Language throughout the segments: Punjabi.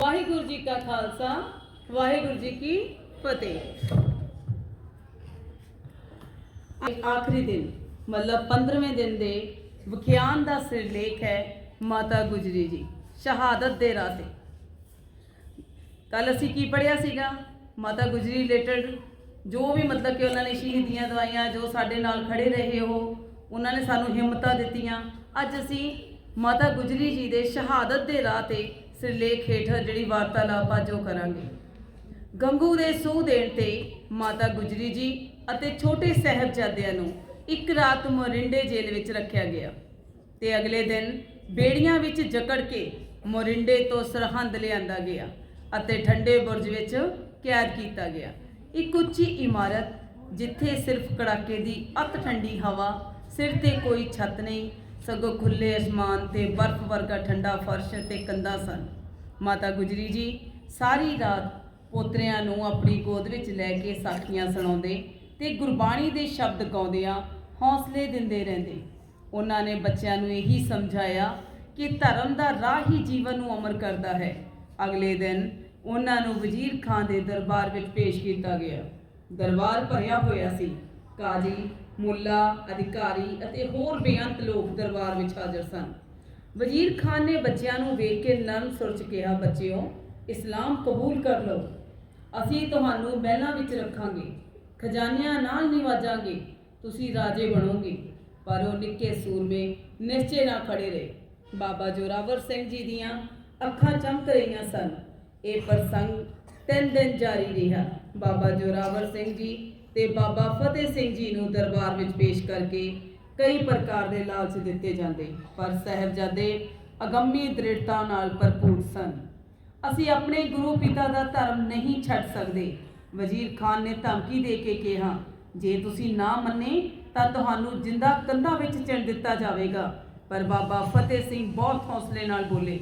ਵਾਹਿਗੁਰੂ ਜੀ ਕਾ ਖਾਲਸਾ, ਵਾਹਿਗੁਰੂ ਜੀ ਕੀ ਫਤਿਹ। ਆਖਰੀ ਦਿਨ, ਮਤਲਬ 15ਵੇਂ ਦਿਨ ਦੇ ਵਿਖਿਆਨ ਦਾ ਸਿਰਲੇਖ ਹੈ ਮਾਤਾ ਗੁਜਰੀ ਜੀ, ਸ਼ਹਾਦਤ ਦੇ ਰਾਹ ਤੇ। ਕੱਲ ਅਸੀਂ ਕੀ ਪੜਿਆ ਸੀਗਾ? ਮਾਤਾ ਗੁਜਰੀ ਰਿਲੇਟਡ, ਜੋ ਵੀ ਮਤਲਬ ਕਿ ਉਹਨਾਂ ਨੇ ਸ਼ਹੀਦੀਆਂ ਦਵਾਈਆਂ, ਜੋ ਸਾਡੇ ਨਾਲ ਖੜੇ ਰਹੇ ਉਹ ਉਹਨਾਂ ਨੇ ਸਾਨੂੰ ਹਿੰਮਤਾਂ ਦਿੱਤੀਆਂ। ਅੱਜ ਅਸੀਂ ਮਾਤਾ ਗੁਜਰੀ ਜੀ ਦੇ ਸ਼ਹਾਦਤ ਦੇ ਰਾਹ ਤੇ ਸਿਰਲੇਖ ਹੇਠ ਜਿਹੜੀ ਵਾਰਤਾਲਾਪ ਅੱਜ ਉਹ ਕਰਾਂਗੇ। ਗੰਗੂ ਦੇ ਸੂਹ ਦੇਣ ਤੇ ਮਾਤਾ ਗੁਜਰੀ ਜੀ ਅਤੇ ਛੋਟੇ ਸਾਹਿਬਜ਼ਾਦਿਆਂ ਨੂੰ ਇੱਕ ਰਾਤ ਮੋਰਿੰਡੇ ਜੇਲ੍ਹ ਵਿੱਚ ਰੱਖਿਆ ਗਿਆ ਤੇ ਅਗਲੇ ਦਿਨ ਬੇੜੀਆਂ ਵਿੱਚ ਜਕੜ ਕੇ ਮੋਰਿੰਡੇ ਤੋਂ ਸਰਹੰਦ ਲਿਆਂਦਾ ਗਿਆ ਅਤੇ ਠੰਡੇ ਬੁਰਜ ਵਿੱਚ ਕੈਦ ਕੀਤਾ ਗਿਆ। ਇੱਕ ਉੱਚੀ ਇਮਾਰਤ ਜਿੱਥੇ ਸਿਰਫ ਕੜਾਕੇ ਦੀ ਅਤ ਠੰਡੀ ਹਵਾ ਸਿਰ ਤੇ ਕੋਈ ਛੱਤ ਨਹੀਂ, ਸਗੋਂ ਖੁੱਲੇ ਅਸਮਾਨ ਤੇ ਬਰਫ਼ ਵਰਗਾ ਠੰਡਾ ਫਰਸ਼ ਤੇ ਕੰਧਾਂ ਸਨ। ਮਾਤਾ ਗੁਜਰੀ ਜੀ, ਸਾਰੀ ਰਾਤ ਪੋਤਰਿਆਂ ਨੂੰ ਆਪਣੀ ਗੋਦ ਵਿੱਚ ਲੈ ਕੇ ਸਾਖੀਆਂ ਸੁਣਾਉਂਦੇ ਤੇ ਗੁਰਬਾਣੀ ਦੇ ਸ਼ਬਦ ਗਾਉਂਦਿਆਂ ਹੌਸਲੇ ਦਿੰਦੇ ਰਹਿੰਦੇ। ਉਹਨਾਂ ਨੇ ਬੱਚਿਆਂ ਨੂੰ ਇਹੀ ਸਮਝਾਇਆ ਕਿ ਧਰਮ ਦਾ ਰਾਹ ਹੀ ਜੀਵਨ ਨੂੰ ਅਮਰ ਕਰਦਾ ਹੈ। ਅਗਲੇ ਦਿਨ ਉਹਨਾਂ ਨੂੰ ਵਜ਼ੀਰ ਖਾਨ ਦੇ ਦਰਬਾਰ ਵਿੱਚ ਪੇਸ਼ ਕੀਤਾ ਗਿਆ। ਦਰਬਾਰ ਭਰਿਆ ਹੋਇਆ ਸੀ। ਕਾਜੀ ਮੁੱਲਾ, ਅਧਿਕਾਰੀ ਅਤੇ ਹੋਰ ਬੇਅੰਤ ਲੋਕ ਦਰਬਾਰ ਵਿੱਚ ਹਾਜ਼ਰ ਸਨ। ਵਜ਼ੀਰ ਖਾਨ ਨੇ ਬੱਚਿਆਂ ਨੂੰ ਵੇਖ ਕੇ ਨਰਮ ਸੁਰ 'ਚ ਕਿਹਾ, ਬੱਚਿਓ, ਇਸਲਾਮ ਕਬੂਲ ਕਰ ਲਓ। ਅਸੀਂ ਤੁਹਾਨੂੰ ਮਹਿਲਾਂ ਵਿੱਚ ਰੱਖਾਂਗੇ, ਖਜ਼ਾਨਿਆਂ ਨਾਲ ਨਿਵਾਜਾਂਗੇ, ਤੁਸੀਂ ਰਾਜੇ ਬਣੋਗੇ। ਪਰ ਉਹ ਨਿੱਕੇ ਸੂਰਮੇ ਨਿਸ਼ਚੇ ਨਾਲ ਖੜੇ ਰਹੇ। ਬਾਬਾ ਜੋਰਾਵਰ ਸਿੰਘ ਜੀ ਦੀਆਂ ਅੱਖਾਂ ਚਮਕ ਰਹੀਆਂ ਸਨ। ਇਹ ਪ੍ਰਸੰਗ ਤਿੰਨ ਦਿਨ ਜਾਰੀ ਰਿਹਾ। ਬਾਬਾ ਜੋਰਾਵਰ ਸਿੰਘ ਜੀ ਤੇ ਬਾਬਾ ਫਤਿਹ ਸਿੰਘ ਜੀ ਨੂੰ ਦਰਬਾਰ ਵਿੱਚ ਪੇਸ਼ ਕਰਕੇ ਕਈ ਪ੍ਰਕਾਰ ਦੇ ਲਾਲਚ ਦਿੱਤੇ ਜਾਂਦੇ, ਪਰ ਸਾਹਿਬਜ਼ਾਦੇ ਅਗੰਮੀ ਦ੍ਰਿੜਤਾ ਨਾਲ ਭਰਪੂਰ ਸਨ। ਅਸੀਂ ਆਪਣੇ ਗੁਰੂ ਪਿਤਾ ਦਾ ਧਰਮ ਨਹੀਂ ਛੱਡ ਸਕਦੇ। ਵਜ਼ੀਰ ਖਾਨ ਨੇ ਧਮਕੀ ਦੇ ਕੇ ਕਿਹਾ, ਜੇ ਤੁਸੀਂ ਨਾ ਮੰਨੇ, ਤਾਂ ਤੁਹਾਨੂੰ ਜਿੰਦਾ ਕੰਧਾਂ ਵਿੱਚ ਚਿਣ ਦਿੱਤਾ ਜਾਵੇਗਾ। ਪਰ ਬਾਬਾ ਫਤਿਹ ਸਿੰਘ ਬਹੁਤ ਹੌਸਲੇ ਨਾਲ ਬੋਲੇ,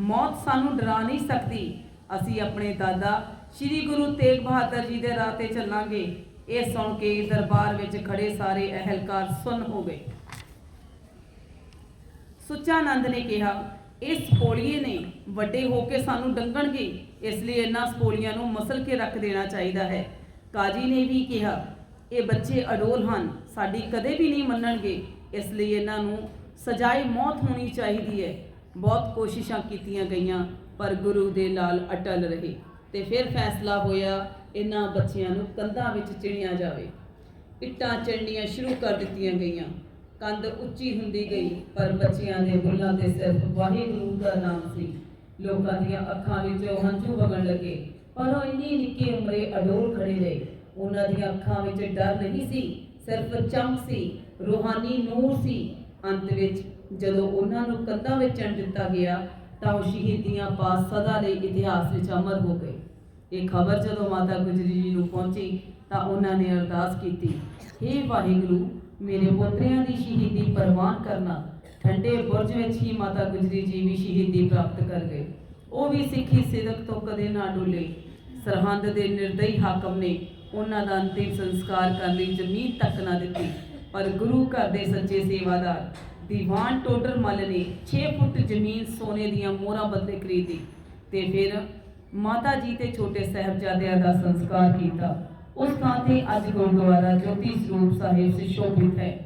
ਮੌਤ ਸਾਨੂੰ ਡਰਾ ਨਹੀਂ ਸਕਦੀ। ਅਸੀਂ ਆਪਣੇ ਦਾਦਾ ਸ੍ਰੀ ਗੁਰੂ ਤੇਗ ਬਹਾਦਰ ਜੀ ਦੇ ਰਾਹ ਤੇ ਚੱਲਾਂਗੇ। ਇਹ ਸੁਣ ਕੇ ਦਰਬਾਰ ਵਿੱਚ ਖੜੇ ਸਾਰੇ ਅਹਿਲਕਾਰ ਸੁੰਨ ਹੋ ਗਏ। ਸੁੱਚਾਨੰਦ ਨੇ ਕਿਹਾ, ਇਸ ਸਪੋਲੀਏ ਨੇ ਵੱਡੇ ਹੋ ਕੇ ਸਾਨੂੰ ਡੰਗਣਗੇ, ਇਸ ਲਈ ਇਹਨਾਂ ਸਪੋਲੀਆਂ ਨੂੰ ਮਸਲ ਕੇ ਰੱਖ ਦੇਣਾ ਚਾਹੀਦਾ ਹੈ। ਕਾਜੀ ਨੇ ਵੀ ਕਿਹਾ, ਇਹ ਬੱਚੇ ਅਡੋਲ ਹਨ, ਸਾਡੀ ਕਦੇ ਵੀ ਨਹੀਂ ਮੰਨਣਗੇ, ਇਸ ਲਈ ਇਹਨਾਂ ਨੂੰ ਸਜ਼ਾਏ ਮੌਤ ਹੋਣੀ ਚਾਹੀਦੀ ਹੈ। ਬਹੁਤ ਕੋਸ਼ਿਸ਼ਾਂ ਕੀਤੀਆਂ ਗਈਆਂ। ਪਰ ਗੁਰੂ ਦੇ ਨਾਲ ਅਟਲ ਰਹੇ ਤੇ ਫਿਰ ਫੈਸਲਾ ਹੋਇਆ ਇਹਨਾਂ ਬੱਚਿਆਂ ਨੂੰ ਕੰਧਾਂ ਵਿੱਚ ਚਿਣਿਆ ਜਾਵੇ। ਇੱਟਾਂ ਚਿਣਨੀਆਂ ਸ਼ੁਰੂ ਕਰ ਦਿੱਤੀਆਂ ਗਈਆਂ। ਕੰਧ ਉੱਚੀ ਹੁੰਦੀ ਗਈ, ਪਰ ਬੱਚਿਆਂ ਦੇ ਬੁੱਲਾਂ ਤੇ ਸਿਰਫ ਵਾਹਿਗੁਰੂ ਦਾ ਨਾਮ ਸੀ। ਲੋਕਾਂ ਦੀਆਂ ਅੱਖਾਂ ਵਿੱਚੋਂ ਹੰਝੂ ਵਗਣ ਲੱਗੇ। ਪਰ ਉਹ ਇੰਨੀ ਨਿੱਕੀ ਉਮਰੇ ਅਡੋਲ ਖੜੇ ਰਹੇ। ਉਹਨਾਂ ਦੀਆਂ ਅੱਖਾਂ ਵਿੱਚ ਡਰ ਨਹੀਂ ਸੀ, ਸਿਰਫ ਚਮਕ ਸੀ, ਰੂਹਾਨੀ ਨੂਰ ਸੀ। ਅੰਤ ਵਿੱਚ ਜਦੋਂ ਉਹਨਾਂ ਨੂੰ ਕੰਧਾਂ ਵਿੱਚ ਚਿਣ ਦਿੱਤਾ ਗਿਆ ਤਾਂ ਉਹ ਸ਼ਹੀਦੀਆਂ ਪਾਸ ਸਦਾ ਲਈ ਇਤਿਹਾਸ ਵਿੱਚ ਅਮਰ ਹੋ ਗਏ। ਇਹ ਖਬਰ ਜਦੋਂ ਮਾਤਾ ਗੁਜਰੀ ਜੀ ਨੂੰ ਪਹੁੰਚੀ ਤਾਂ ਉਹਨਾਂ ਨੇ ਅਰਦਾਸ ਕੀਤੀ हे ਵਾਹਿਗੁਰੂ, ਮੇਰੇ ਪੁੱਤਰਿਆਂ ਦੀ ਸ਼ਹੀਦੀ ਪ੍ਰਵਾਨ ਕਰਨਾ, ਠੰਡੇ ਬੁਰਜ ਵਿੱਚ ਹੀ ਮਾਤਾ ਗੁਜਰੀ ਜੀ ਵੀ ਸ਼ਹੀਦੀ ਪ੍ਰਾਪਤ ਕਰ ਗਏ। ਉਹ ਵੀ ਸਿੱਖੀ ਸਿਦਕ ਤੋਂ ਕਦੇ ਨਾ ਡੁੱਲੇ। ਸਰਹੰਦ ਦੇ ਨਿਰਦਈ ਹਾਕਮ ਨੇ ਉਹਨਾਂ ਦਾ ਅੰਤਿਮ ਸੰਸਕਾਰ ਕਰਨ ਲਈ ਜ਼ਮੀਨ ਤੱਕ ਨਾ ਦਿੱਤੀ। ਪਰ ਗੁਰੂ ਘਰ ਦੇ ਸੱਚੇ ਸੇਵਾਦਾਰ, ਦੀਵਾਨ ਟੋਡਰ ਮੱਲ ਨੇ 6 ਫੁੱਟ ਜ਼ਮੀਨ ਸੋਨੇ ਦੀਆਂ ਮੋਹਰਾਂ ਬਦਲੇ ਖਰੀਦੀ ਤੇ ਫਿਰ ਮਾਤਾ ਜੀ ਤੇ ਛੋਟੇ ਸਾਹਿਬਜ਼ਾਦਿਆਂ ਦਾ ਸੰਸਕਾਰ ਕੀਤਾ। ਉਸ ਥਾਂ ਤੇ ਅੱਜ ਗੁਰਦੁਆਰਾ ਜੋਤੀ ਸਰੂਪ ਸਾਹਿਬ ਸੁਸ਼ੋਭਿਤ ਹੈ।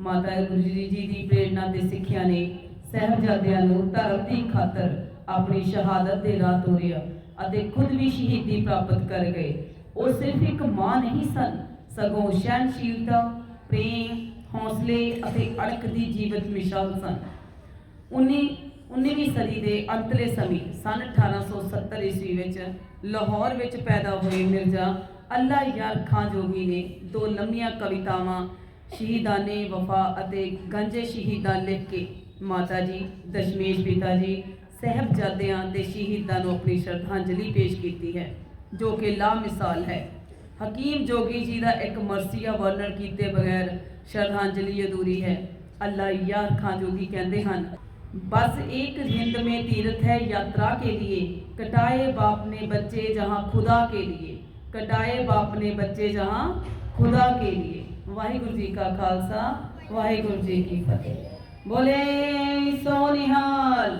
ਮਾਤਾ ਗੁਜਰੀ ਜੀ ਦੀ ਪ੍ਰੇਰਣਾ ਤੇ ਸਿੱਖਿਆ ਨੇ ਸਾਹਿਬਜ਼ਾਦਿਆਂ ਨੂੰ ਧਰਮ ਦੀ ਖਾਤਰ ਆਪਣੀ ਸ਼ਹਾਦਤ ਦੇ ਰਾਹ ਤੋਰਿਆ ਅਤੇ ਖੁਦ ਵੀ ਸ਼ਹੀਦੀ ਪ੍ਰਾਪਤ ਕਰ ਗਏ। ਉਹ ਸਿਰਫ ਇੱਕ ਮਾਂ ਨਹੀਂ ਸਨ, ਸਗੋਂ ਸਹਿਨਸ਼ੀਲਤਾ ਪ੍ਰੇਮ, ਹੌਸਲੇ ਅਤੇ ਅੜਕ ਦੀ ਜੀਵਤ ਮਿਸਾਲ ਸਨ। 19 19ਵੀਂ ਸਦੀ ਦੇ ਅੰਤਲੇ ਸਮੇਂ, ਸਨ 1870 ਈਸਵੀ ਵਿੱਚ ਲਾਹੌਰ ਵਿੱਚ ਪੈਦਾ ਹੋਏ ਮਿਰਜ਼ਾ ਅੱਲਾ ਯਾਰ ਖਾਂ ਜੋਗੀ ਨੇ ਦੋ ਲੰਮੀਆਂ ਕਵਿਤਾਵਾਂ, ਸ਼ਹੀਦਾਨੇ ਵਫਾ ਅਤੇ ਗੰਜੇ ਸ਼ਹੀਦਾਂ ਲਿਖ ਕੇ ਮਾਤਾ ਜੀ, ਦਸ਼ਮੇਸ਼ ਪਿਤਾ ਜੀ, ਸਹਿਬਜ਼ਾਦਿਆਂ ਤੇ ਸ਼ਹੀਦਾਂ ਨੂੰ ਆਪਣੀ ਸ਼ਰਧਾਂਜਲੀ ਪੇਸ਼ ਕੀਤੀ ਹੈ, ਜੋ ਕਿ ਲਾ ਮਿਸਾਲ ਹੈ। ਹਕੀਮ ਜੋਗੀ ਜੀ ਦਾ ਇੱਕ ਮਰਸੀਆ ਵਰਣਨ ਕੀਤੇ ਬਗੈਰ ਸ਼ਰਧਾਂਜਲੀ ਅਧੂਰੀ ਹੈ ਅੱਲਾ ਯਾਰ ਖਾਨ ਜੋਗੀ ਕਹਿੰਦੇ ਹਨ बस एक हिंद में तीर्थ है यात्रा के लिए कटाए बाप ने बच्चे जहाँ खुदा के लिए कटाए बाप ने बच्चे जहाँ खुदा के लिए ਵਾਹਿਗੁਰੂ ਜੀ ਕਾ ਖਾਲਸਾ ਵਾਹਿਗੁਰੂ ਜੀ ਕੀ ਫਤਿਹ ਬੋਲੇ ਸੋ ਨਿਹਾਲ